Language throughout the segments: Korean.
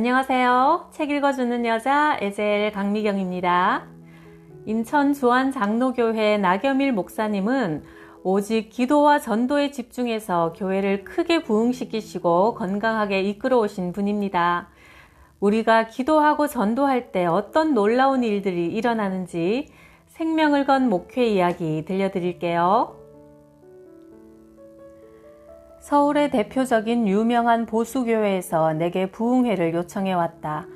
안녕하세요. 책 읽어주는 여자 에젤 강미경입니다. 인천 주안 장로교회 나겸일 목사님은 오직 기도와 전도에 집중해서 교회를 크게 부흥시키시고 건강하게 이끌어 오신 분입니다. 우리가 기도하고 전도할 때 어떤 놀라운 일들이 일어나는지 생명을 건 목회 이야기 들려드릴게요. 서울의 대표적인 유명한 보수교회에서 내게 부흥회를 요청해 왔다.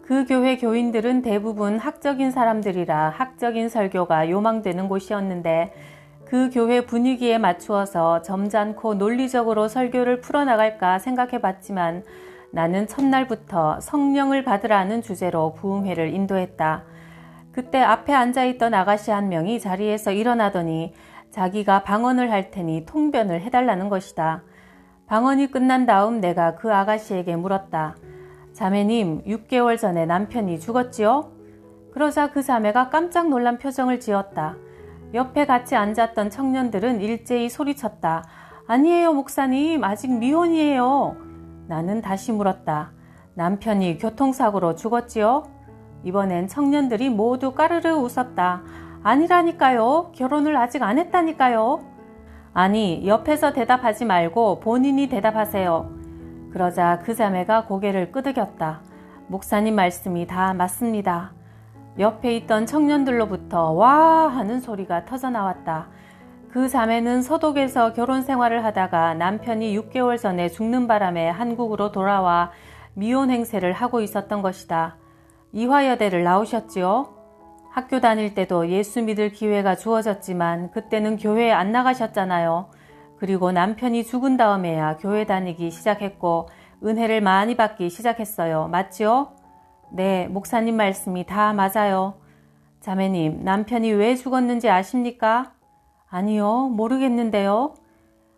그 교회 교인들은 대부분 학적인 사람들이라 학적인 설교가 요망되는 곳이었는데 그 교회 분위기에 맞추어서 점잖고 논리적으로 설교를 풀어나갈까 생각해 봤지만 나는 첫날부터 성령을 받으라는 주제로 부흥회를 인도했다. 그때 앞에 앉아있던 아가씨 한 명이 자리에서 일어나더니 자기가 방언을 할 테니 통변을 해달라는 것이다. 방언이 끝난 다음 내가 그 아가씨에게 물었다. 자매님, 6개월 전에 남편이 죽었지요? 그러자 그 자매가 깜짝 놀란 표정을 지었다. 옆에 같이 앉았던 청년들은 일제히 소리쳤다. 아니에요, 목사님. 아직 미혼이에요. 나는 다시 물었다. 남편이 교통사고로 죽었지요? 이번엔 청년들이 모두 까르르 웃었다. 아니라니까요. 결혼을 아직 안 했다니까요. 아니, 옆에서 대답하지 말고 본인이 대답하세요. 그러자 그 자매가 고개를 끄덕였다. 목사님 말씀이 다 맞습니다. 옆에 있던 청년들로부터 와 하는 소리가 터져 나왔다. 그 자매는 서독에서 결혼 생활을 하다가 남편이 6개월 전에 죽는 바람에 한국으로 돌아와 미혼 행세를 하고 있었던 것이다. 이화여대를 나오셨지요? 학교 다닐 때도 예수 믿을 기회가 주어졌지만 그때는 교회에 안 나가셨잖아요. 그리고 남편이 죽은 다음에야 교회 다니기 시작했고 은혜를 많이 받기 시작했어요. 맞지요? 네, 목사님 말씀이 다 맞아요. 자매님, 남편이 왜 죽었는지 아십니까? 아니요, 모르겠는데요.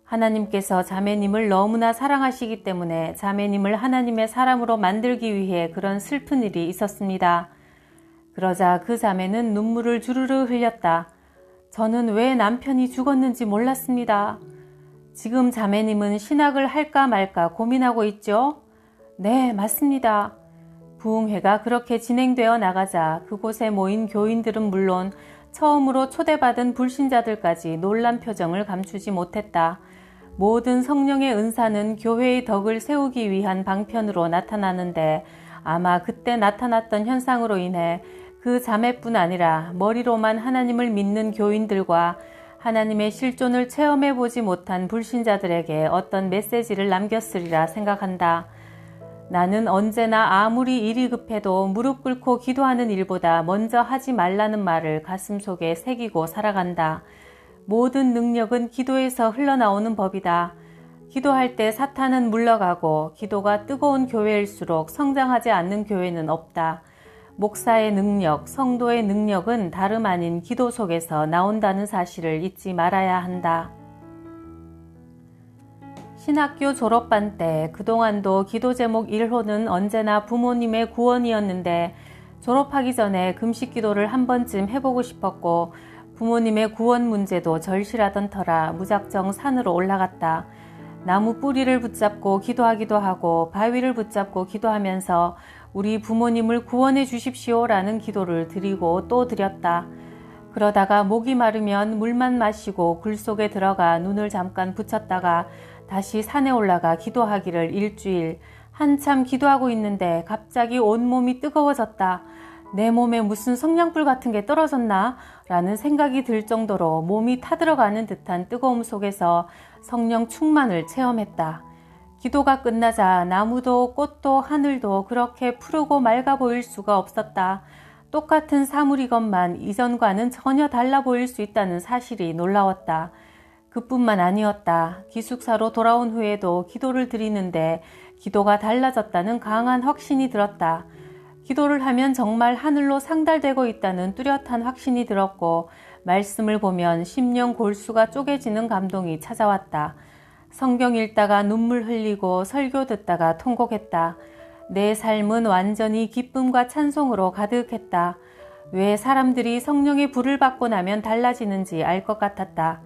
하나님께서 자매님을 너무나 사랑하시기 때문에 자매님을 하나님의 사람으로 만들기 위해 그런 슬픈 일이 있었습니다. 그러자 그 자매는 눈물을 주르르 흘렸다. 저는 왜 남편이 죽었는지 몰랐습니다. 지금 자매님은 신학을 할까 말까 고민하고 있죠? 네, 맞습니다. 부흥회가 그렇게 진행되어 나가자 그곳에 모인 교인들은 물론 처음으로 초대받은 불신자들까지 놀란 표정을 감추지 못했다. 모든 성령의 은사는 교회의 덕을 세우기 위한 방편으로 나타나는데 아마 그때 나타났던 현상으로 인해 그 자매뿐 아니라 머리로만 하나님을 믿는 교인들과 하나님의 실존을 체험해 보지 못한 불신자들에게 어떤 메시지를 남겼으리라 생각한다. 나는 언제나 아무리 일이 급해도 무릎 꿇고 기도하는 일보다 먼저 하지 말라는 말을 가슴 속에 새기고 살아간다. 모든 능력은 기도에서 흘러나오는 법이다. 기도할 때 사탄은 물러가고 기도가 뜨거운 교회일수록 성장하지 않는 교회는 없다. 목사의 능력, 성도의 능력은 다름 아닌 기도 속에서 나온다는 사실을 잊지 말아야 한다. 신학교 졸업반 때 그동안도 기도 제목 1호는 언제나 부모님의 구원이었는데 졸업하기 전에 금식 기도를 한 번쯤 해보고 싶었고 부모님의 구원 문제도 절실하던 터라 무작정 산으로 올라갔다. 나무 뿌리를 붙잡고 기도하기도 하고 바위를 붙잡고 기도하면서 우리 부모님을 구원해 주십시오 라는 기도를 드리고 또 드렸다. 그러다가 목이 마르면 물만 마시고 굴 속에 들어가 눈을 잠깐 붙였다가 다시 산에 올라가 기도하기를 일주일 한참 기도하고 있는데 갑자기 온몸이 뜨거워졌다. 내 몸에 무슨 성냥불 같은 게 떨어졌나? 라는 생각이 들 정도로 몸이 타들어가는 듯한 뜨거움 속에서 성령 충만을 체험했다. 기도가 끝나자 나무도 꽃도 하늘도 그렇게 푸르고 맑아 보일 수가 없었다. 똑같은 사물이건만 이전과는 전혀 달라 보일 수 있다는 사실이 놀라웠다. 그뿐만 아니었다. 기숙사로 돌아온 후에도 기도를 드리는데 기도가 달라졌다는 강한 확신이 들었다. 기도를 하면 정말 하늘로 상달되고 있다는 뚜렷한 확신이 들었고 말씀을 보면 심령 골수가 쪼개지는 감동이 찾아왔다. 성경 읽다가 눈물 흘리고 설교 듣다가 통곡했다. 내 삶은 완전히 기쁨과 찬송으로 가득했다. 왜 사람들이 성령의 불을 받고 나면 달라지는지 알 것 같았다.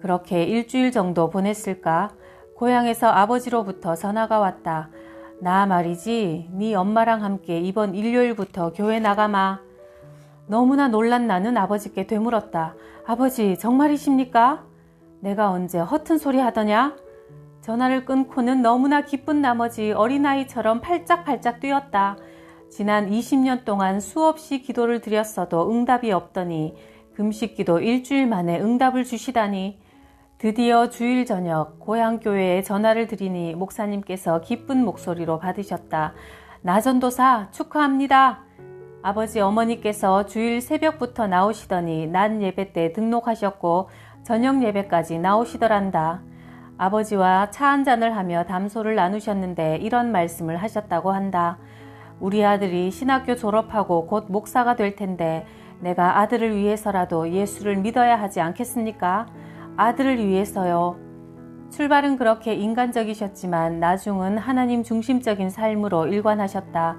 그렇게 일주일 정도 보냈을까? 고향에서 아버지로부터 전화가 왔다. 나 말이지, 네 엄마랑 함께 이번 일요일부터 교회 나가마. 너무나 놀란 나는 아버지께 되물었다. 아버지, 정말이십니까? 내가 언제 허튼 소리 하더냐? 전화를 끊고는 너무나 기쁜 나머지 어린아이처럼 팔짝팔짝 뛰었다. 지난 20년 동안 수없이 기도를 드렸어도 응답이 없더니 금식 기도 일주일 만에 응답을 주시다니 드디어 주일 저녁 고향교회에 전화를 드리니 목사님께서 기쁜 목소리로 받으셨다. 나전도사 축하합니다. 아버지 어머니께서 주일 새벽부터 나오시더니 낮 예배 때 등록하셨고 저녁 예배까지 나오시더란다. 아버지와 차 한잔을 하며 담소를 나누셨는데 이런 말씀을 하셨다고 한다. 우리 아들이 신학교 졸업하고 곧 목사가 될 텐데 내가 아들을 위해서라도 예수를 믿어야 하지 않겠습니까? 아들을 위해서요. 출발은 그렇게 인간적이셨지만 나중은 하나님 중심적인 삶으로 일관하셨다.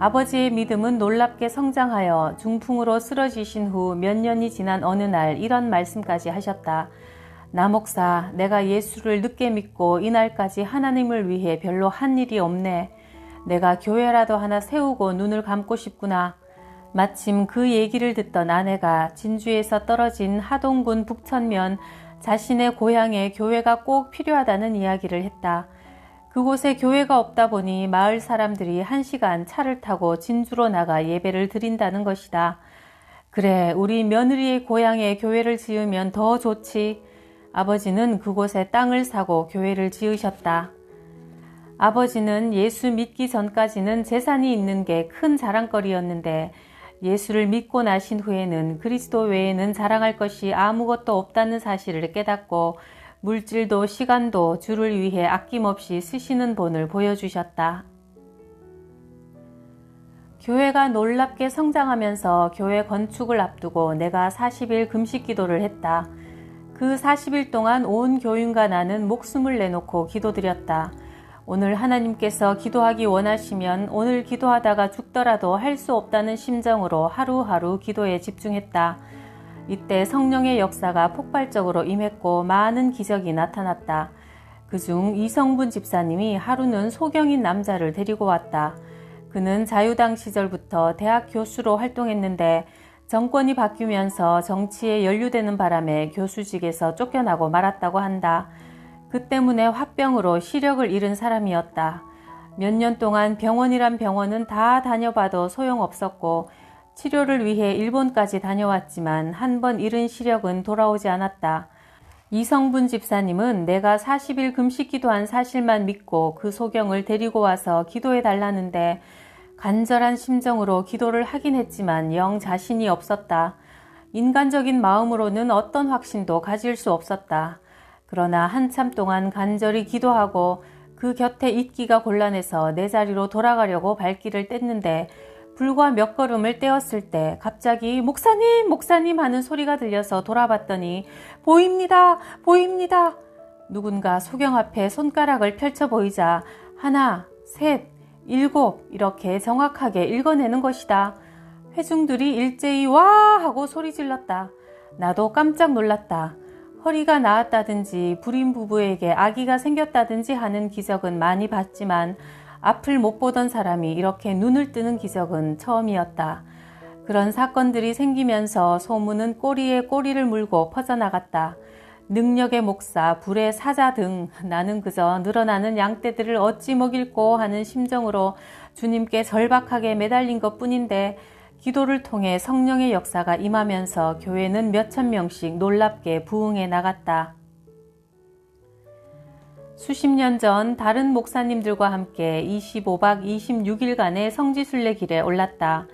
아버지의 믿음은 놀랍게 성장하여 중풍으로 쓰러지신 후 몇 년이 지난 어느 날 이런 말씀까지 하셨다. 나 목사, 내가 예수를 늦게 믿고 이날까지 하나님을 위해 별로 한 일이 없네. 내가 교회라도 하나 세우고 눈을 감고 싶구나. 마침 그 얘기를 듣던 아내가 진주에서 떨어진 하동군 북천면 자신의 고향에 교회가 꼭 필요하다는 이야기를 했다. 그곳에 교회가 없다 보니 마을 사람들이 한 시간 차를 타고 진주로 나가 예배를 드린다는 것이다. 그래, 우리 며느리의 고향에 교회를 지으면 더 좋지. 아버지는 그곳에 땅을 사고 교회를 지으셨다. 아버지는 예수 믿기 전까지는 재산이 있는 게 큰 자랑거리였는데 예수를 믿고 나신 후에는 그리스도 외에는 자랑할 것이 아무것도 없다는 사실을 깨닫고 물질도 시간도 주를 위해 아낌없이 쓰시는 본을 보여주셨다. 교회가 놀랍게 성장하면서 교회 건축을 앞두고 내가 40일 금식 기도를 했다. 그 40일 동안 온 교인과 나는 목숨을 내놓고 기도드렸다. 오늘 하나님께서 기도하기 원하시면 오늘 기도하다가 죽더라도 할 수 없다는 심정으로 하루하루 기도에 집중했다. 이때 성령의 역사가 폭발적으로 임했고 많은 기적이 나타났다. 그중 이성분 집사님이 하루는 소경인 남자를 데리고 왔다. 그는 자유당 시절부터 대학 교수로 활동했는데 정권이 바뀌면서 정치에 연루되는 바람에 교수직에서 쫓겨나고 말았다고 한다. 그 때문에 화병으로 시력을 잃은 사람이었다. 몇 년 동안 병원이란 병원은 다 다녀봐도 소용없었고 치료를 위해 일본까지 다녀왔지만 한 번 잃은 시력은 돌아오지 않았다. 이성분 집사님은 내가 40일 금식 기도한 사실만 믿고 그 소경을 데리고 와서 기도해 달라는데 간절한 심정으로 기도를 하긴 했지만 영 자신이 없었다. 인간적인 마음으로는 어떤 확신도 가질 수 없었다. 그러나 한참 동안 간절히 기도하고 그 곁에 있기가 곤란해서 내 자리로 돌아가려고 발길을 뗐는데 불과 몇 걸음을 떼었을 때 갑자기 목사님, 목사님 하는 소리가 들려서 돌아봤더니 보입니다, 보입니다. 누군가 소경 앞에 손가락을 펼쳐 보이자 하나, 셋, 일곱 이렇게 정확하게 읽어내는 것이다. 회중들이 일제히 와 하고 소리 질렀다. 나도 깜짝 놀랐다. 허리가 나았다든지 불임 부부에게 아기가 생겼다든지 하는 기적은 많이 봤지만 앞을 못 보던 사람이 이렇게 눈을 뜨는 기적은 처음이었다. 그런 사건들이 생기면서 소문은 꼬리에 꼬리를 물고 퍼져나갔다. 능력의 목사, 불의 사자 등 나는 그저 늘어나는 양떼들을 어찌 먹일꼬 하는 심정으로 주님께 절박하게 매달린 것 뿐인데 기도를 통해 성령의 역사가 임하면서 교회는 몇천 명씩 놀랍게 부흥해 나갔다. 수십 년 전 다른 목사님들과 함께 25박 26일간의 성지순례 길에 올랐다.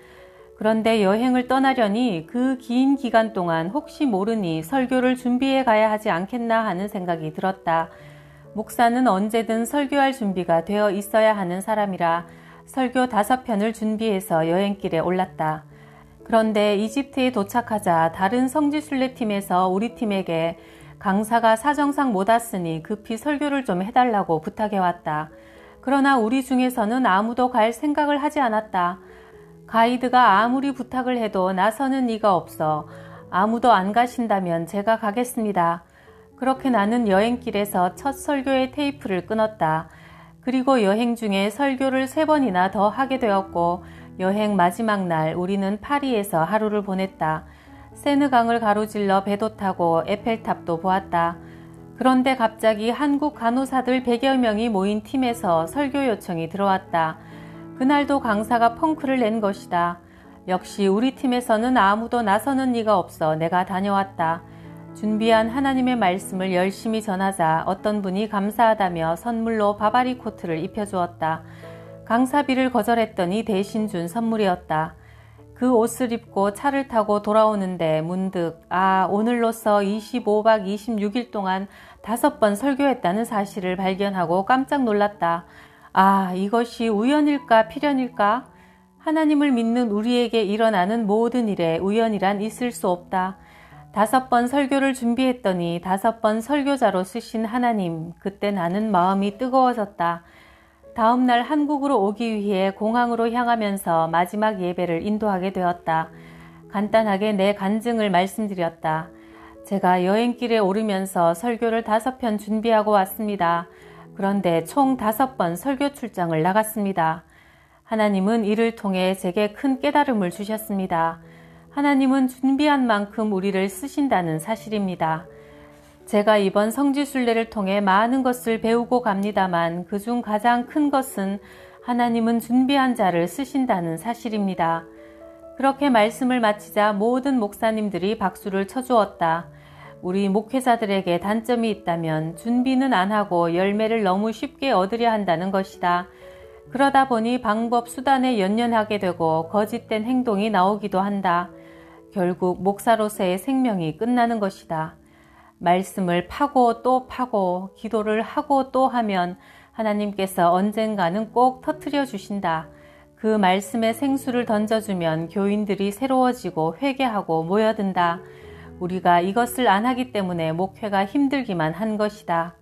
그런데 여행을 떠나려니 그 긴 기간 동안 혹시 모르니 설교를 준비해 가야 하지 않겠나 하는 생각이 들었다. 목사는 언제든 설교할 준비가 되어 있어야 하는 사람이라 설교 다섯 편을 준비해서 여행길에 올랐다. 그런데 이집트에 도착하자 다른 성지순례팀에서 우리 팀에게 강사가 사정상 못 왔으니 급히 설교를 좀 해달라고 부탁해 왔다. 그러나 우리 중에서는 아무도 갈 생각을 하지 않았다. 가이드가 아무리 부탁을 해도 나서는 이가 없어 아무도 안 가신다면 제가 가겠습니다. 그렇게 나는 여행길에서 첫 설교의 테이프를 끊었다. 그리고 여행 중에 설교를 세 번이나 더 하게 되었고 여행 마지막 날 우리는 파리에서 하루를 보냈다. 세느강을 가로질러 배도 타고 에펠탑도 보았다. 그런데 갑자기 한국 간호사들 100여 명이 모인 팀에서 설교 요청이 들어왔다. 그날도 강사가 펑크를 낸 것이다. 역시 우리 팀에서는 아무도 나서는 이가 없어 내가 다녀왔다. 준비한 하나님의 말씀을 열심히 전하자 어떤 분이 감사하다며 선물로 바바리 코트를 입혀주었다. 강사비를 거절했더니 대신 준 선물이었다. 그 옷을 입고 차를 타고 돌아오는데 문득 아 오늘로써 25박 26일 동안 다섯 번 설교했다는 사실을 발견하고 깜짝 놀랐다. 아 이것이 우연일까 필연일까? 하나님을 믿는 우리에게 일어나는 모든 일에 우연이란 있을 수 없다. 다섯 번 설교를 준비했더니 다섯 번 설교자로 쓰신 하나님, 그때 나는 마음이 뜨거워졌다. 다음 날 한국으로 오기 위해 공항으로 향하면서 마지막 예배를 인도하게 되었다. 간단하게 내 간증을 말씀드렸다. 제가 여행길에 오르면서 설교를 다섯 편 준비하고 왔습니다. 그런데 총 다섯 번 설교 출장을 나갔습니다. 하나님은 이를 통해 제게 큰 깨달음을 주셨습니다. 하나님은 준비한 만큼 우리를 쓰신다는 사실입니다. 제가 이번 성지순례를 통해 많은 것을 배우고 갑니다만 그중 가장 큰 것은 하나님은 준비한 자를 쓰신다는 사실입니다. 그렇게 말씀을 마치자 모든 목사님들이 박수를 쳐주었다. 우리 목회자들에게 단점이 있다면 준비는 안 하고 열매를 너무 쉽게 얻으려 한다는 것이다. 그러다 보니 방법, 수단에 연연하게 되고 거짓된 행동이 나오기도 한다. 결국 목사로서의 생명이 끝나는 것이다. 말씀을 파고 또 파고 기도를 하고 또 하면 하나님께서 언젠가는 꼭 터트려 주신다. 그 말씀의 생수를 던져주면 교인들이 새로워지고 회개하고 모여든다. 우리가 이것을 안 하기 때문에 목회가 힘들기만 한 것이다.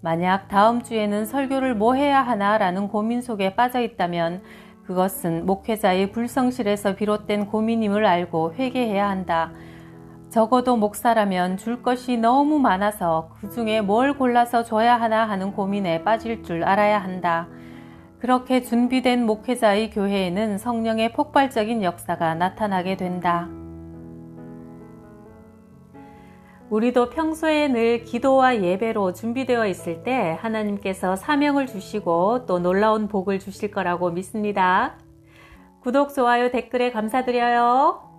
만약 다음 주에는 설교를 뭐 해야 하나 라는 고민 속에 빠져 있다면 그것은 목회자의 불성실에서 비롯된 고민임을 알고 회개해야 한다. 적어도 목사라면 줄 것이 너무 많아서 그 중에 뭘 골라서 줘야 하나 하는 고민에 빠질 줄 알아야 한다. 그렇게 준비된 목회자의 교회에는 성령의 폭발적인 역사가 나타나게 된다. 우리도 평소에 늘 기도와 예배로 준비되어 있을 때 하나님께서 사명을 주시고 또 놀라운 복을 주실 거라고 믿습니다. 구독, 좋아요, 댓글에 감사드려요.